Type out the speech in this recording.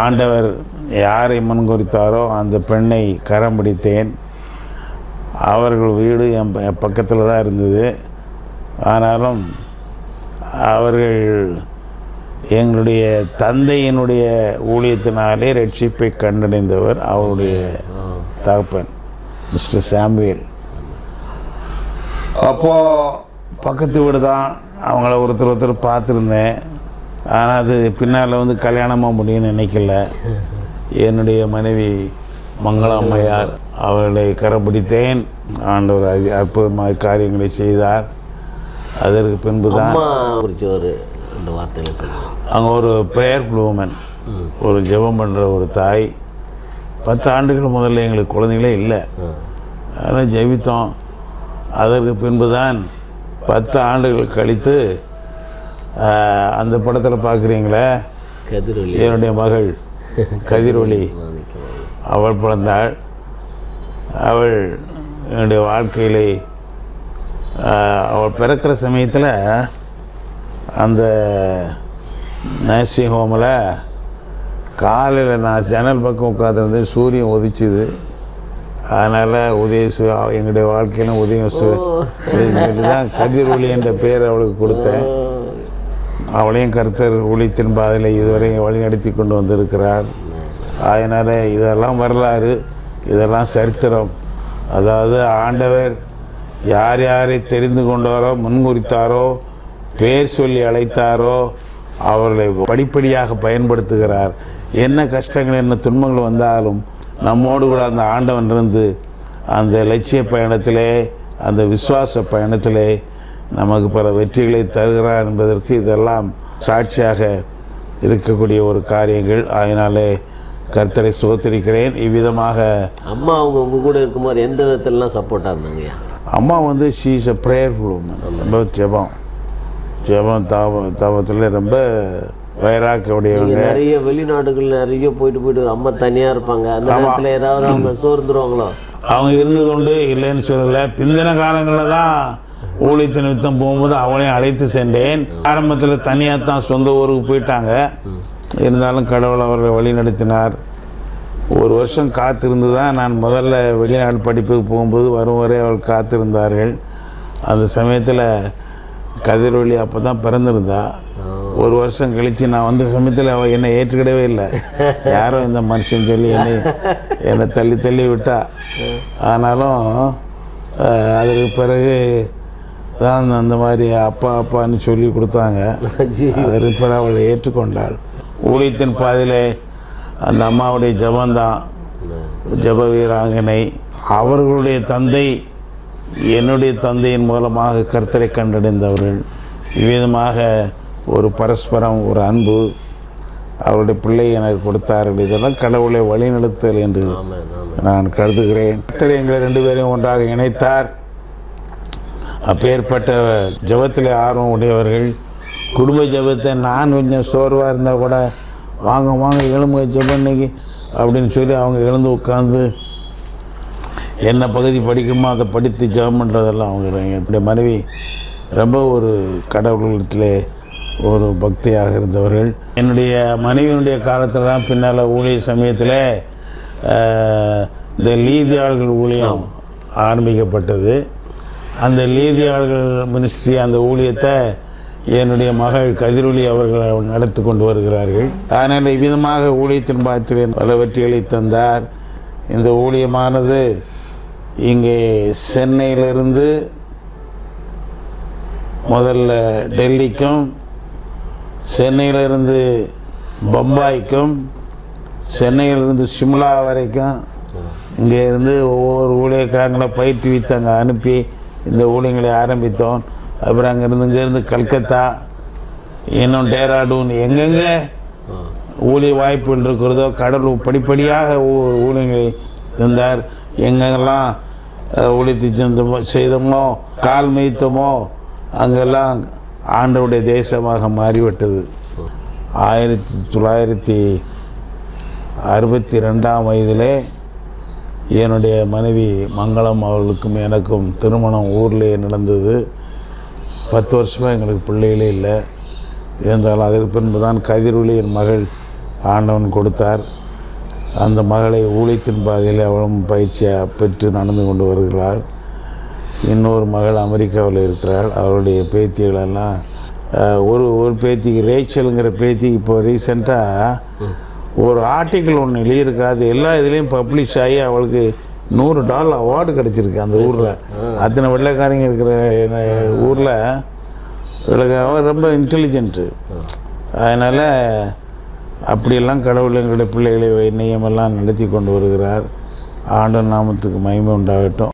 ஆண்டவர் யாரை முன்குறித்தாரோ அந்த பெண்ணை கரம் பிடித்தேன். அவர்கள் வீடு என் பக்கத்தில் தான் இருந்தது. ஆனாலும் அவர்கள் எங்களுடைய தந்தையினுடைய ஊழியத்தினாலே ரட்சிப்பை கண்டடைந்தவர் அவருடைய தகப்பன் மிஸ்டர் சாமுவேல். அப்போது பக்கத்து வீடு தான் அவங்கள ஒருத்தர் ஒருத்தர் பார்த்துருந்தேன். ஆனால் அது பின்னால் வந்து கல்யாணமாக முடியும்னு நினைக்கல. என்னுடைய மனைவி மங்களாம்மையார் அவர்களை கரப்பிடித்தேன் ஆண்டவர் அதி அற்புதமாக காரியங்களை செய்தார். அதற்கு பின்பு தான் ஒரு அங்கே ஒரு ப்ரேயர் ப்ளூமன் ஒரு ஜெபம் பண்ணுற ஒரு தாய். பத்து ஆண்டுகள் முதல்ல எங்களுக்கு குழந்தைகளே இல்லை. அதனால் ஜெபித்தோம். அதற்கு பின்பு தான் பத்து ஆண்டுகள் கழித்து அந்த படத்தில் பார்க்குறீங்களே? கதிரொலி என்னுடைய மகள் கதிரொளி. அவள் பிறந்தாள். அவள் என்னுடைய வாழ்க்கையிலே அவள் பிறக்கிற சமயத்தில் அந்த நர்சிங் ஹோமில் காலையில் நான் ஜன்னல் பக்கம் உட்காந்துருந்து சூரியன் உதிச்சுது. அதனால் உதய சு எங்களுடைய வாழ்க்கையிலும் உதயம் சு தான் கதிரொளி என்ற பெயர் அவளுக்கு கொடுத்தேன். அவளையும் கருத்தர் ஒளித்தின் பாதையில் இதுவரை வழிநடத்தி கொண்டு வந்திருக்கிறார். அதனால் இதெல்லாம் வரலாறு இதெல்லாம் சரித்திரம். அதாவது ஆண்டவர் யார் யாரை தெரிந்து கொண்டாரோ முன்குறித்தாரோ பேர் சொல்லி அழைத்தாரோ அவர்களை படிப்படியாக பயன்படுத்துகிறார். என்ன கஷ்டங்கள் என்ன துன்பங்கள் வந்தாலும் நம்மோடு கூட அந்த ஆண்டவன் இருந்து அந்த லட்சிய பயணத்திலே அந்த விசுவாச பயணத்திலே நமக்கு பல வெற்றிகளை தருகிறார் என்பதற்கு இதெல்லாம் சாட்சியாக இருக்கக்கூடிய ஒரு காரியங்கள். அதனாலே கர்த்தரை சுகத்திருக்கிறேன் இவ்விதமாக அம்மா அவங்க உங்கள் கூட இருக்கும்போது எந்த விதத்துலலாம் சப்போர்ட்டாக இருந்தாங்கய்யா? அம்மா வந்து ஷீஸ் அ ப்ரேயர் ரொம்ப ஜெபம். ஜெபம் தாப தாபத்தில் ரொம்ப வைராக்க உடையவங்க நிறைய வெளிநாடுகள் நிறைய போயிட்டு போயிட்டு அம்மா தனியாக இருப்பாங்க. அந்த நேரத்தில் ஏதாவது அவங்க சோர்ந்துருவாங்களோ? அவங்க இருந்தது உண்டு இல்லைன்னு சொல்லலை. பிந்தின காலங்களில் தான் ஊழியத்து நிமித்தம் போகும்போது அவளையும் அழைத்து சென்றேன். ஆரம்பத்தில் தனியாக தான் சொந்த ஊருக்கு போயிட்டாங்க. இருந்தாலும் கடவுள் அவர்களை வழி நடத்தினார். ஒரு வருஷம் காத்திருந்து தான் நான் முதல்ல வெளிநாடு படிப்புக்கு போகும்போது வரும் வரை அவள் காத்திருந்தார்கள். அந்த சமயத்தில் கதிரொலி அப்போ தான் பிறந்திருந்தா. ஒரு வருஷம் கழித்து நான் வந்த சமயத்தில் அவள் என்னை ஏற்றுக்கிடவே இல்லை. யாரோ இந்த மனுஷன் சொல்லி என்னை என்னை தள்ளி தள்ளி விட்டா. ஆனாலும் அதற்கு அதுக்கு பிறகு தான் அந்த மாதிரி அப்பா அப்பான்னு சொல்லி கொடுத்தாங்க. அதற்கு பிறகு அவளை ஏற்றுக்கொண்டாள். ஊழியத்தின் பாதையிலே அந்த அம்மாவுடைய ஜபந்தான் ஜப வீராங்கனை அவர்களுடைய தந்தை என்னுடைய தந்தையின் மூலமாக கர்த்தரை கண்டடைந்தவர்கள். இவ்விதமாக ஒரு பரஸ்பரம் ஒரு அன்பு அவருடைய பிள்ளை எனக்கு கொடுத்தார்கள். இதெல்லாம் கடவுளை வழிநடத்தல் என்று நான் கருதுகிறேன். கர்த்தர் எங்களை ரெண்டு பேரையும் ஒன்றாக இணைத்தார். அப்பேற்பட்ட ஜெபத்தில் ஆர்வம் உடையவர்கள் குடும்ப ஜெபத்தை நான் கொஞ்சம் சோர்வாக இருந்தால் கூட வாங்க வாங்க எழும்புங்க ஜெபம் இன்னைக்கு அப்படின்னு சொல்லி அவங்க எழுந்து உட்காந்து என்ன பகுதி படிக்கணுமோ அதை படித்து ஜெபம் பண்ணுறதெல்லாம் அவங்க என்னுடைய மனைவி ரொம்ப ஒரு கடவுளத்தில் ஒரு பக்தியாக இருந்தவர்கள். என்னுடைய மனைவியினுடைய காலத்தில் தான் பின்னால் ஊழிய சமயத்தில் இந்த லீதியாளர்கள் ஊழியம் ஆரம்பிக்கப்பட்டது. அந்த லீதியாளர்கள் மினிஸ்ட்ரி அந்த ஊழியத்தை என்னுடைய மகள் கதிரொலி அவர்கள் நடத்தி கொண்டு வருகிறார்கள். அதனால் இவ்விதமாக ஊழியத்தின் பாத்திரே பல வெற்றிகளை தந்தார். இந்த ஊழியமானது இங்கே சென்னையிலிருந்து முதல்ல டெல்லிக்கும் சென்னையிலிருந்து பம்பாய்க்கும் சென்னையிலிருந்து சிம்லா வரைக்கும் இங்கே இருந்து ஒவ்வொரு ஊழியக்காரங்களை பயிற்றுவித்து அங்கே அனுப்பி இந்த ஊழியங்களை ஆரம்பித்தோம். அப்புறம் அங்கேருந்து இங்கேருந்து கல்கத்தா இன்னும் டேராடூன் எங்கெங்கே ஊழிய வாய்ப்புகள் இருக்கிறதோ கடல் படிப்படியாக ஊழியங்களை தந்தார். எங்கெங்கெல்லாம் ஒழித்து சென்றமோ செய்தமோ செய்தோமோ கால் மெய்த்தமோ அங்கெல்லாம் ஆண்டவுடைய தேசமாக மாறிவிட்டது. ஆயிரத்தி தொள்ளாயிரத்தி அறுபத்தி ரெண்டாம் வயதிலே என்னுடைய மனைவி மங்களம் அவர்களுக்கும் எனக்கும் திருமணம் ஊர்லேயே நடந்தது. பத்து வருஷமாக எங்களுக்கு பிள்ளைகளே இல்லை. இருந்தாலும் அதற்கு பின்பு தான் கதிரொலி என் மகள் ஆண்டவன் கொடுத்தார். அந்த மகளை ஊழியத்தின் பாதையில் அவளும் பயிற்சியாக பெற்று நடந்து கொண்டு வருகிறாள். இன்னொரு மகள் அமெரிக்காவில் இருக்கிறாள். அவருடைய பேத்திகளெல்லாம் ஒரு ஒரு பேத்திக்கு ரேச்சலுங்கிற பேத்திக்கு இப்போ ரீசெண்டாக ஒரு ஆர்டிக்கிள் ஒன்று எழுதியிருக்கு அது எல்லா இதுலேயும் பப்ளிஷ் ஆகி அவளுக்கு நூறு டாலர் அவார்டு கிடச்சிருக்கு அந்த ஊரில். அத்தனை வெள்ளைக்காரங்க இருக்கிற ஊரில் அவன் ரொம்ப இன்டெலிஜென்ட்டு அதனால் அப்படியெல்லாம் கடவுள் எங்களுடைய பிள்ளைகளை நியமெல்லாம் நடத்தி கொண்டு வருகிறார். ஆண்டவன் நாமத்துக்கு மகிமை உண்டாகட்டும்.